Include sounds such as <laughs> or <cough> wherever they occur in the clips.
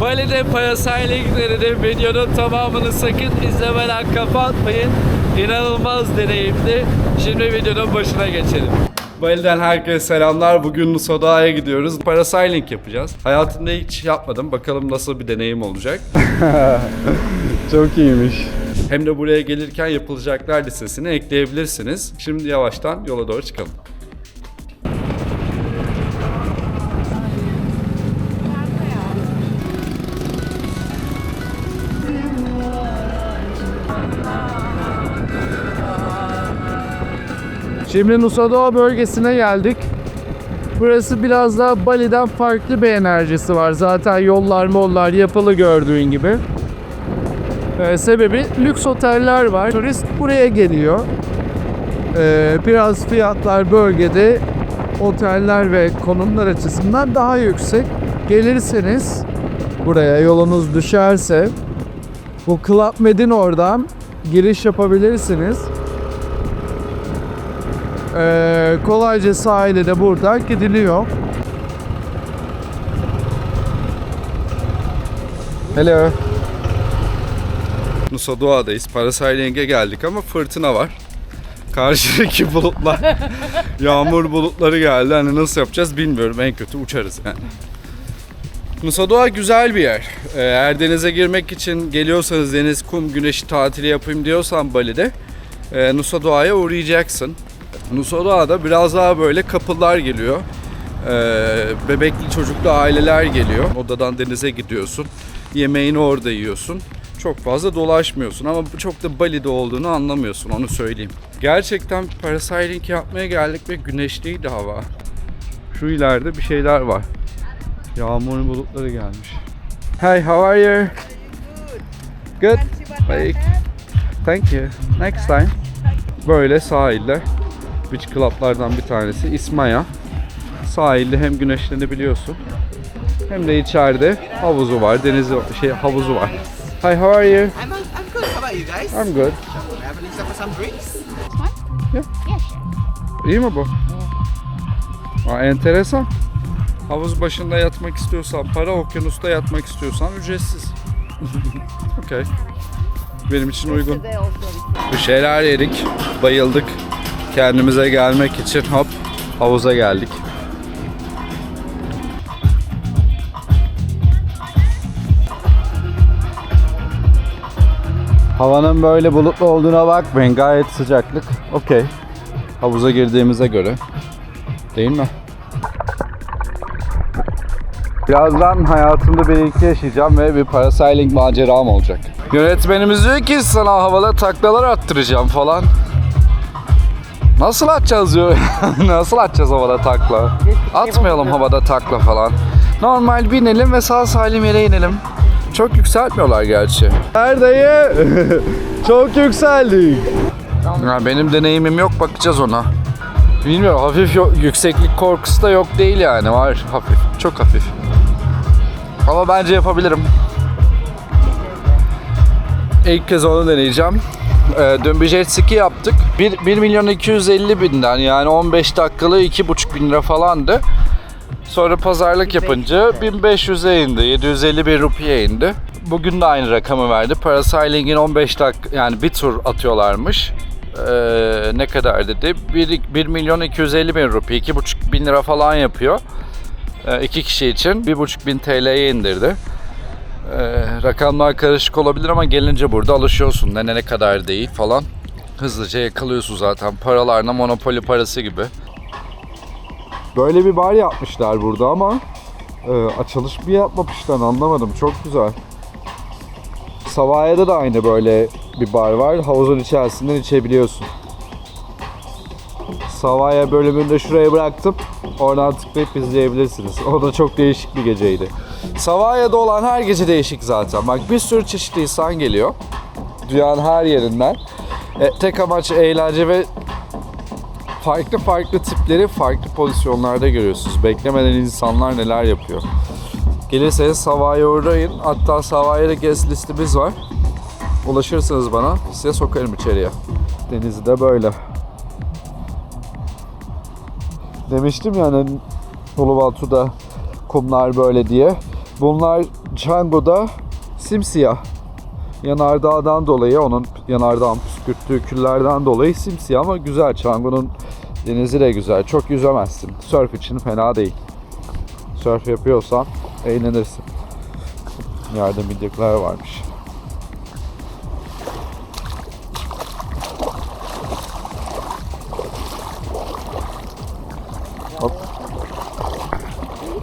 Bali'de parasailinglerinin videonun tamamını sakın izlemeden kapatmayın. İnanılmaz deneyimdi. Şimdi videonun başına geçelim. Bali'den herkese selamlar. Bugün Nusa Dağı'ya gidiyoruz. Parasailing yapacağız. Hayatımda hiç yapmadım. Bakalım nasıl bir deneyim olacak. <laughs> Çok iyiymiş. Hem de buraya gelirken yapılacaklar listesini ekleyebilirsiniz. Şimdi yavaştan yola doğru çıkalım. Şimdi Nusa Doğa bölgesine geldik. Burası biraz daha Bali'den farklı bir enerjisi var. Zaten yollar mollar yapılı gördüğün gibi. Ee, sebebi lüks oteller var. Turist buraya geliyor. Ee, biraz fiyatlar bölgede oteller ve konumlar açısından daha yüksek. Gelirseniz buraya yolunuz düşerse bu Club Med'in oradan giriş yapabilirsiniz. Ee, kolayca sahile de buradan gidiliyor. Hello. Nusa Doğa'dayız. Parasailing'e geldik ama fırtına var. Karşıdaki <laughs> bulutlar, yağmur bulutları geldi. Hani nasıl yapacağız bilmiyorum. En kötü uçarız yani. Nusa Doğa güzel bir yer. Ee, Eğer denize girmek için geliyorsanız deniz, kum, güneşi tatili yapayım diyorsan Bali'de e, Nusa Doğa'ya uğrayacaksın. Nusa Doğa'da biraz daha böyle kapılar geliyor. Ee, bebekli çocuklu aileler geliyor. Odadan denize gidiyorsun. Yemeğini orada yiyorsun. Çok fazla dolaşmıyorsun ama çok da Bali'de olduğunu anlamıyorsun onu söyleyeyim. Gerçekten parasailing yapmaya geldik ve güneşliydi hava. Şu ileride bir şeyler var. Yağmurun bulutları gelmiş. Hey, how are you? Good. Bye. Thank you. Next time. Böyle sahilde. Beach club'lardan bir tanesi İsmaya. Sahilde hem güneşlenebiliyorsun hem de içeride havuzu var, denizi şey havuzu var. Hi, how are you? I'm, I'm good. How about you guys? I'm good. Having for some drinks? İyi mi bu? Aa, enteresan. Havuz başında yatmak istiyorsan para, okyanusta yatmak istiyorsan ücretsiz. <laughs> Okey. Benim için uygun. Bir şeyler yedik, bayıldık. Kendimize gelmek için hop havuza geldik. Havanın böyle bulutlu olduğuna bakmayın. Gayet sıcaklık. Okey. Havuza girdiğimize göre. Değil mi? Birazdan hayatımda bir iki yaşayacağım ve bir parasailing maceram olacak. Yönetmenimiz diyor ki sana havada taklalar attıracağım falan. Nasıl atacağız diyor. <laughs> Nasıl atacağız havada takla? Atmayalım havada takla falan. Normal binelim ve sağ salim yere inelim. Çok yükseltmiyorlar gerçi. Neredeyim? <laughs> Çok yükseldik. Ya benim deneyimim yok bakacağız ona. Bilmiyorum hafif yo- yükseklik korkusu da yok değil yani var hafif çok hafif. Ama bence yapabilirim. İlk kez onu deneyeceğim. Ee, dün bir jet ski yaptık. 1, 1 milyon 250 binden yani 15 dakikalı 2,5 bin lira falandı. Sonra pazarlık yapınca 1500'e indi. 751 rupiye indi. Bugün de aynı rakamı verdi. Parasailing'in 15 dakika yani bir tur atıyorlarmış. Ee, ne kadar dedi? 1, 1 milyon 250 bin rupi. 2,5 bin lira falan yapıyor. Ee, iki kişi için 1,5 bin TL'ye indirdi. Ee, rakamlar karışık olabilir ama gelince burada alışıyorsun. Ne ne kadar değil falan. Hızlıca yakalıyorsun zaten. Paralarla monopoli parası gibi. Böyle bir bar yapmışlar burada ama e, açılış bir yapmamışlar anlamadım. Çok güzel. Savaya'da da aynı böyle bir bar var. Havuzun içerisinden içebiliyorsun. Savaya bölümünde şuraya bıraktım. Oradan tıklayıp izleyebilirsiniz. O da çok değişik bir geceydi. Savaya'da olan her gece değişik zaten. Bak bir sürü çeşitli insan geliyor. Dünyanın her yerinden. E, tek amaç eğlence ve farklı farklı tipleri farklı pozisyonlarda görüyorsunuz. Beklemeden insanlar neler yapıyor. Gelirseniz Savaya'ya uğrayın. Hatta Savaya'da guest listemiz var. Ulaşırsanız bana size sokarım içeriye. Denizi de böyle. Demiştim yani Uluwatu'da kumlar böyle diye. Bunlar Django'da simsiyah. Yanardağdan dolayı onun yanardağın püskürttüğü küllerden dolayı simsiyah ama güzel. Django'nun denizi de güzel. Çok yüzemezsin. Surf için fena değil. Surf yapıyorsan eğlenirsin. Yerde midyaklar varmış.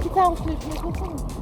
İki tane kutuyu koysana.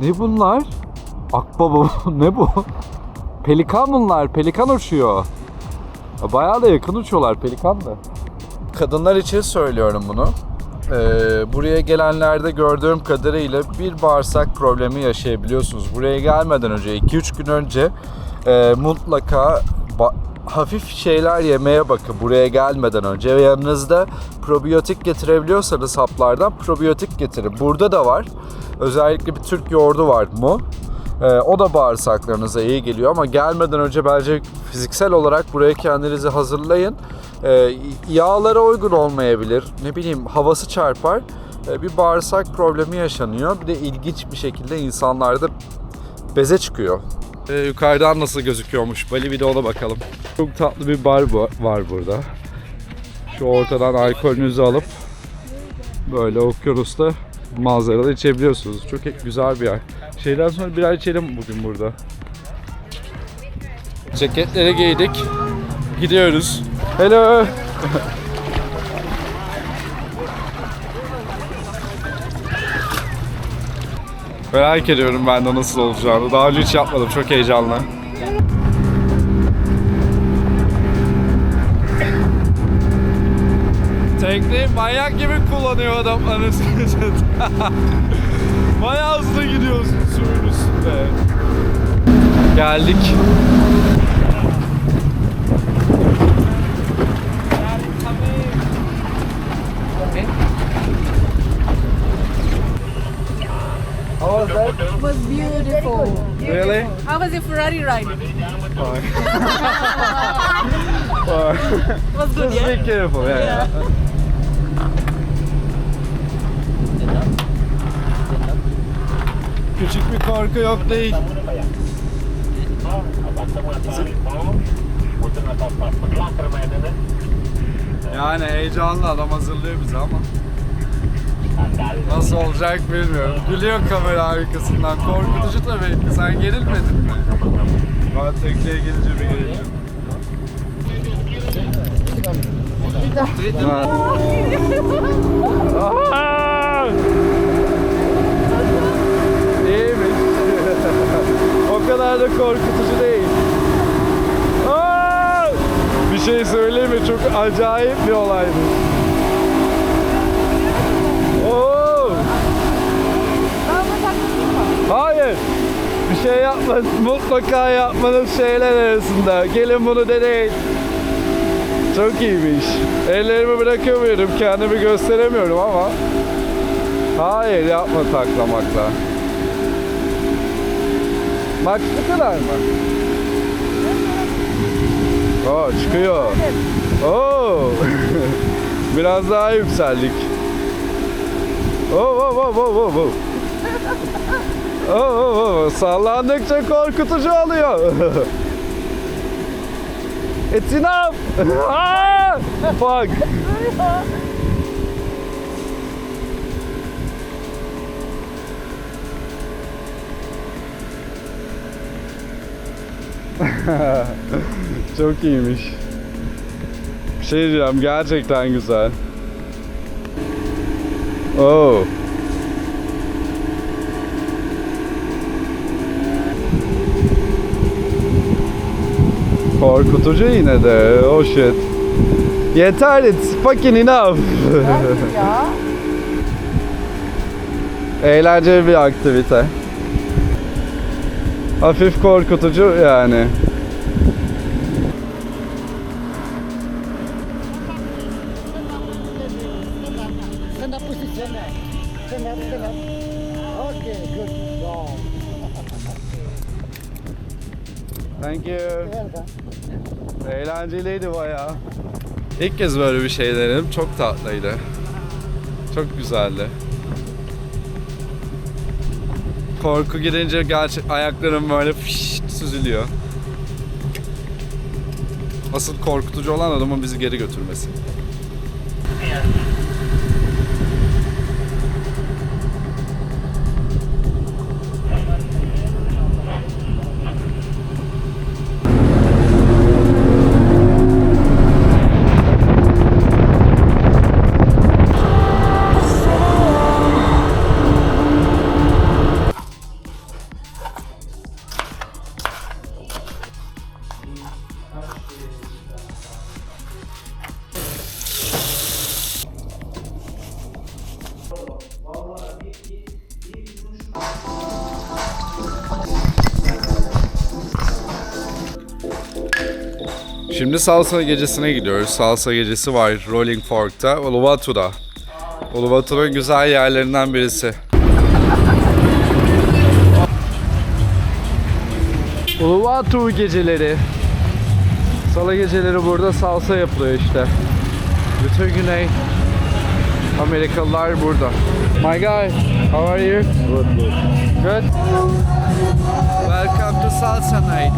Ne bunlar? Akbaba <laughs> ne bu? Pelikan bunlar. Pelikan uçuyor. Bayağı da yakın uçuyorlar pelikan da. Kadınlar için söylüyorum bunu. Ee, buraya gelenlerde gördüğüm kadarıyla bir bağırsak problemi yaşayabiliyorsunuz. Buraya gelmeden önce 2-3 gün önce e, mutlaka hafif şeyler yemeye bakın buraya gelmeden önce ve yanınızda probiyotik getirebiliyorsanız haplardan probiyotik getirin. Burada da var. Özellikle bir Türk yoğurdu var mu? Ee, o da bağırsaklarınıza iyi geliyor ama gelmeden önce bence fiziksel olarak buraya kendinizi hazırlayın. Ee, yağlara uygun olmayabilir. Ne bileyim havası çarpar. Ee, bir bağırsak problemi yaşanıyor. Bir de ilginç bir şekilde insanlarda beze çıkıyor. Ee, yukarıdan nasıl gözüküyormuş? Bali bir de ona bakalım. Çok tatlı bir bar bu- var burada. Şu ortadan alkolünüzü alıp böyle okyanusta manzarada içebiliyorsunuz. Çok güzel bir yer. Şeyden sonra birer içelim bugün burada. Ceketleri giydik. Gidiyoruz. Hello. <laughs> Merak ediyorum ben de nasıl olacağını. Daha önce hiç yapmadım. Çok heyecanlı. Tekneyi manyak gibi kullanıyor adam <laughs> anasını satayım. <laughs> Bayağı hızlı gidiyorsun suyun üstünde. Geldik. It was beautiful. Really? How was your Ferrari ride? Fine. <laughs> It was good, Just yeah? be careful. Yeah. Küçük bir korku yok değil. Yani heyecanlı adam hazırlıyor bizi ama Nasıl olacak bilmiyorum. Gülüyor kamera arkasından. Korkutucu tabii. Sen gerilmedin mi? Ben tekneye gelince bir gerildim. İyiymiş. <laughs> o kadar da korkutucu değil. Aa! Bir şey söyleyeyim mi? Çok acayip bir olaydı. Oo! Hayır. Bir şey yapmadın. Mutlaka yapmanız şeyler arasında. Gelin bunu deneyin. Çok iyiymiş. Ellerimi bırakamıyorum. Kendimi gösteremiyorum ama. Hayır yapma taklamakla. Max bu kadar mı? Oo çıkıyor. Oo. <laughs> Biraz daha yükseldik. Oo, oo, oo, oo, oo, oo. Sallandıkça korkutucu oluyor. <laughs> It's enough. <laughs> ah! Fuck. <laughs> Çok iyiymiş. Bir şey diyeceğim gerçekten güzel. Oh. Korkutucu yine de. Oh shit. Yeter it's fucking enough. <laughs> Eğlenceli bir aktivite. Hafif korkutucu yani. Thank you. Eğlenceliydi bayağı. İlk kez böyle bir şey denedim. Çok tatlıydı. Çok güzeldi. Korku girince gerçek ayaklarım böyle fışt süzülüyor. Asıl korkutucu olan adamın bizi geri götürmesi. Şimdi salsa gecesine gidiyoruz. Salsa gecesi var Rolling Fork'ta, Uluwatu'da. Uluwatu'nun güzel yerlerinden birisi. Uluwatu geceleri. Salı geceleri burada salsa yapılıyor işte. Bütün Güney Amerikalılar burada. My guy, how are you? Good, good. Good? Welcome to Salsa Night.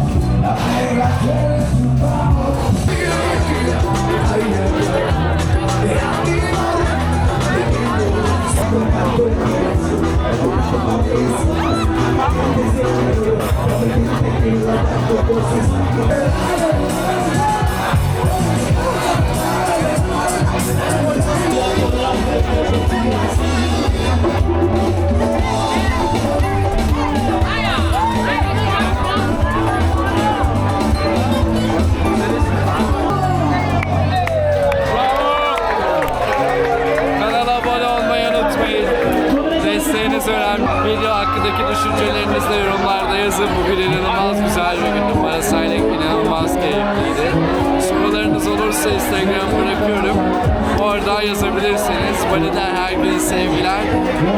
Bali'den herkese sevgiler.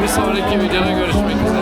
Bir sonraki videoda görüşmek üzere.